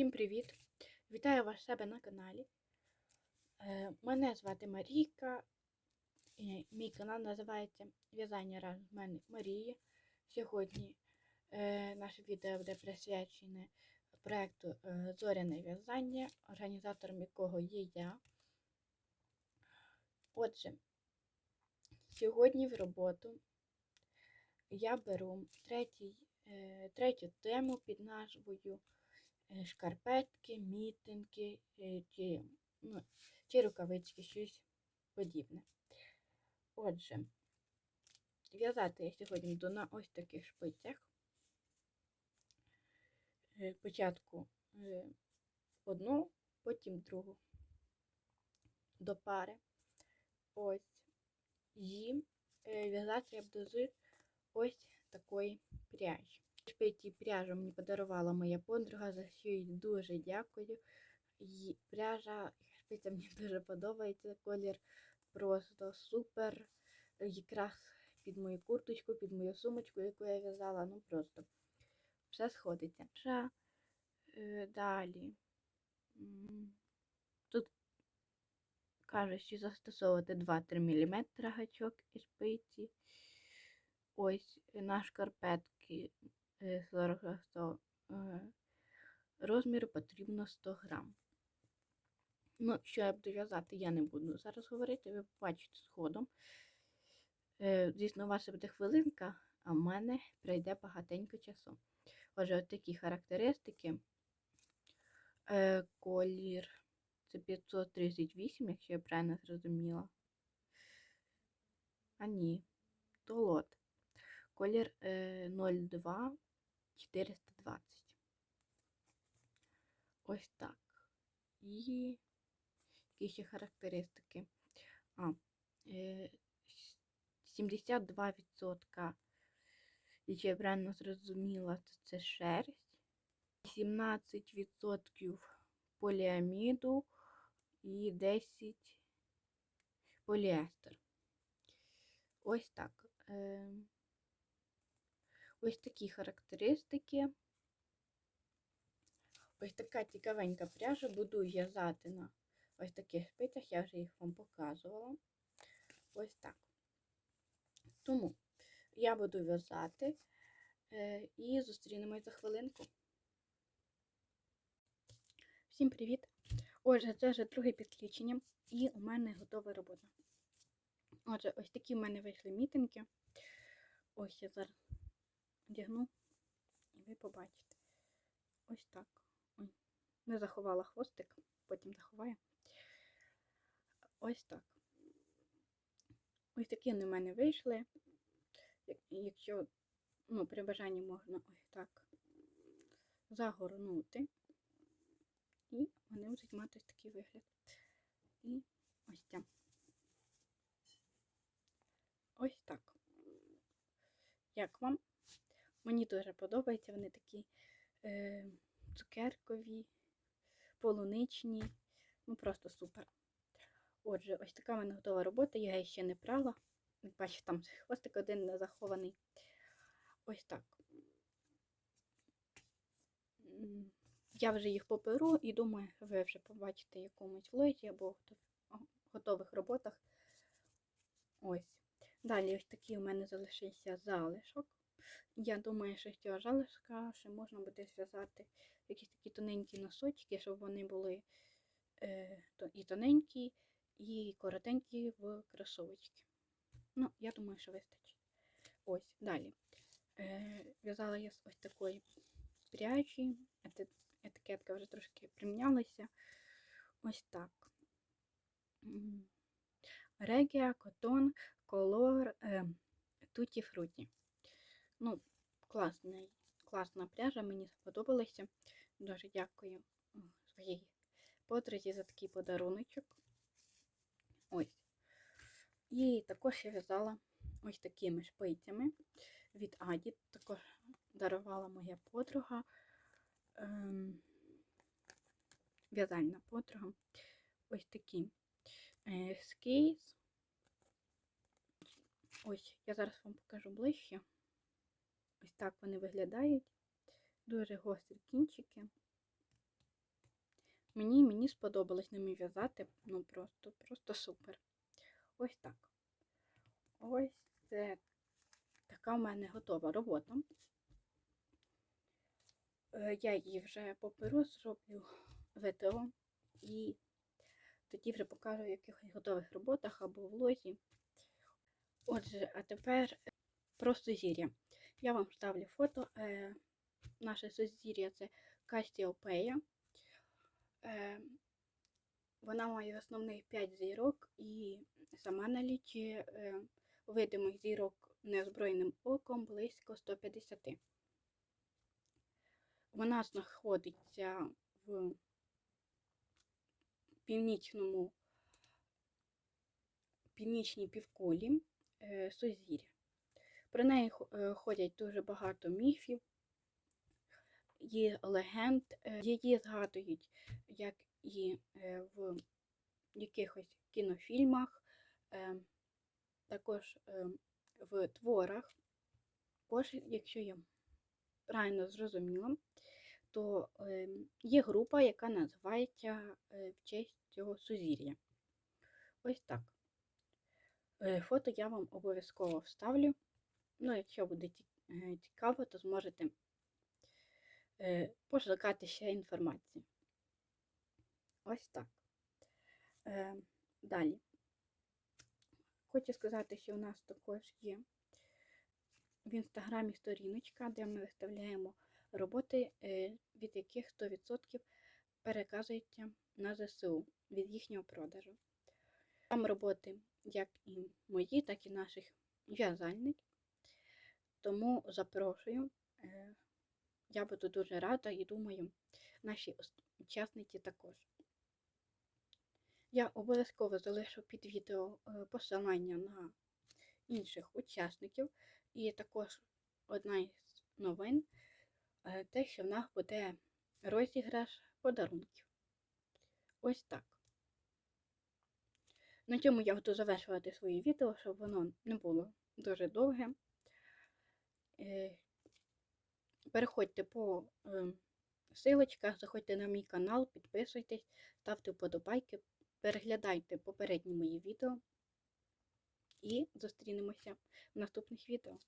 Всім привіт! Вітаю вас себе на каналі. Е, Мене звати Марійка. Мій канал називається В'язання разом з мене Марії. Сьогодні е, наше відео буде присвячене проєкту е, Зоряне в'язання, організатором якого є я. Отже, сьогодні в роботу я беру третій, третю тему під назвою шкарпетки, мітинки е, чи, ну, чи рукавички, щось подібне. Отже, в'язати я сьогодні буду на ось таких шпицях. Е, Спочатку е, одну, потім другу до пари. Ось. І е, в'язати я буду з ось такої пряжі. Шпиці пряжу мені подарувала моя подруга, за що їй дуже дякую. І пряжа шпиця мені дуже подобається. Колір просто супер. Якраз під мою курточку, під мою сумочку, яку я в'язала. Ну просто все сходиться. Ще, е, далі. Тут кажуть, що застосовувати 2-3 мм гачок і шпиці. Ось на шкарпетки е, 40 100 е, розміру потрібно 100 грам. Ну, що я буду в'язати, я не буду зараз говорити, ви побачите згодом. Е, Звісно, у вас буде хвилинка, а в мене пройде багатенько часу. Отже, от такі характеристики. Е, Колір це 538, якщо я правильно зрозуміла. А ні, то лот. Колір е, 02 420. Ось так. І які ще характеристики. А, е, 72%, якщо я правильно зрозуміла, то це шерсть. 17% поліаміду і 10 поліестер. Ось так. Ось такі характеристики. Ось така цікавенька пряжа. Буду в'язати на ось таких спицях, я вже їх вам показувала. Ось так. Тому я буду в'язати е, і зустрінемось за хвилинку. Всім привіт! Отже, це вже друге підключення, і у мене готова робота. Отже, ось такі в мене вийшли мітинги. Ось я зараз одягну, і ви побачите. Ось так. Ой, не заховала хвостик, потім заховаю. Ось так. Ось такі вони в мене вийшли. Якщо ну, при бажанні можна ось так загорнути, і вони будуть мати такий вигляд. І ось ця. Ось так. Як вам? Мені дуже подобається, вони такі е, цукеркові, полуничні, ну просто супер. Отже, ось така в мене готова робота, я її ще не прала. Бачите, там хвостик один захований. Ось так. Я вже їх поперу і думаю, ви вже побачите в якомусь влозі або в готових роботах. Ось. Далі ось такий у мене залишився залишок. Я думаю, що з цього залишка ще можна буде зв'язати якісь такі тоненькі носочки, щоб вони були е, і тоненькі, і коротенькі в кросовочки. Ну, я думаю, що вистачить. Ось, далі. Е, В'язала я з ось такої пряжі. Етикетка вже трошки примінялася. Ось так. Регія, котон, колор, е, туті фруті. Ну, класний, класна пряжа, мені сподобалася. Дуже дякую своїй подрузі за такий подаруночок. Ось. І також я в'язала ось такими шпицями від Аді. Також дарувала моя подруга, ем, в'язальна подруга. Ось такі е, скейс. Ось, я зараз вам покажу ближче. Ось так вони виглядають. Дуже гострі кінчики. Мені, мені сподобалось ними в'язати. Ну просто, просто супер. Ось так. Ось це така в мене готова робота. Е, Я її вже поперу, зроблю ВТО і тоді вже покажу в якихось готових роботах або влозі. Отже, а тепер про сузір'я. Я вам ставлю фото. Е, Наше сузір'я це Кастіопея. Е, Вона має основних 5 зірок і сама налічує е, видимих зірок неозброєним оком близько 150. Вона знаходиться в північному північній півкулі е, Сузір'я. Про неї е, ходять дуже багато міфів, є легенд, е, її згадують як і е, в якихось кінофільмах, е, також е, в творах. Також, якщо я правильно зрозуміла, то е, є група, яка називається в честь цього сузір'я. Ось так. Фото я вам обов'язково вставлю. Ну, якщо буде е, цікаво, то зможете е, пошукати ще інформацію. Ось так. Е, Далі. Хочу сказати, що у нас також є в інстаграмі сторіночка, де ми виставляємо роботи, від яких 100% переказується на ЗСУ від їхнього продажу. Там роботи як і мої, так і наших в'язальників. Тому запрошую. Е, Я буду дуже рада і думаю, наші учасниці також. Я обов'язково залишу під відео е, посилання на інших учасників. І також одна із новин е, те, що в нас буде розіграш подарунків. Ось так. На цьому я буду завершувати своє відео, щоб воно не було дуже довге. Е, Переходьте по е, силочках, заходьте на мій канал, підписуйтесь, ставте вподобайки, переглядайте попередні мої відео і зустрінемося в наступних відео.